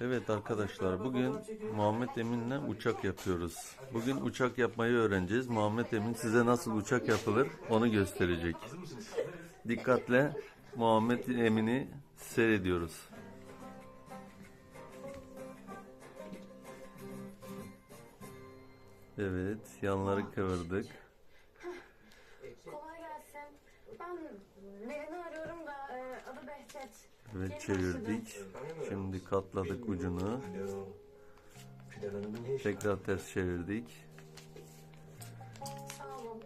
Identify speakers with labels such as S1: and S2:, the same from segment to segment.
S1: Evet arkadaşlar bugün Muhammed Emin'le uçak yapıyoruz. Bugün uçak yapmayı öğreneceğiz. Muhammed Emin size nasıl uçak yapılır onu gösterecek. Dikkatle Muhammed Emin'i seyrediyoruz. Evet yanları kıvırdık.
S2: Kolay gelsin. Ben birini arıyorum da e, Yeni
S1: çevirdik. Şimdi katladık ucunu. Tekrar ters çevirdik.
S2: Sağ olun.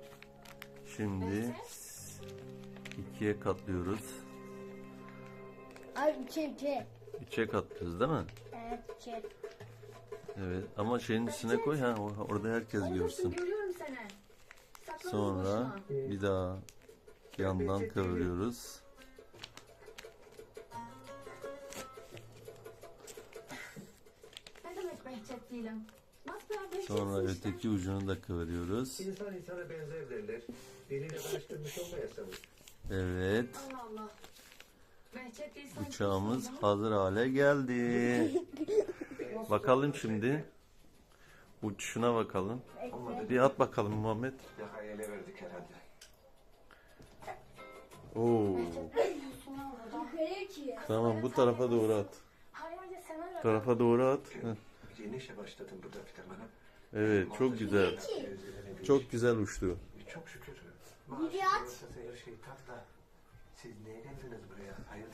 S1: Şimdi ikiye katlıyoruz.
S3: Ay içe içe.
S1: İçe katlıyoruz değil mi?
S3: Evet içe.
S1: Evet ama şeyin üstüne koy ha or- orada herkes görsün.
S2: görüyorum seni. Saklanma
S1: Sonra bir daha yandan kıvırıyoruz. Sonra öteki ucunu da kıvırıyoruz.
S4: İnsan insana benzer derler. Biriyle karıştırmış olmayasınız.
S1: Evet.
S2: Allah Allah. Kimsin?
S1: hazır hale geldi. Bakalım şimdi. Uçuşuna bakalım. Bir at bakalım Muhammed.
S4: Yakayı ele verdik herhalde.
S1: Oo. Tamam bu tarafa doğru at. Bu tarafa doğru at. Heh.
S4: Yeni işe başladım burada Fidan Hanım.
S1: Evet çok güzel. Çok güzel uçtu.
S4: Çok şükür.
S3: At.
S4: Her şey tatlı. Siz niye geldiniz buraya? Hayırdır?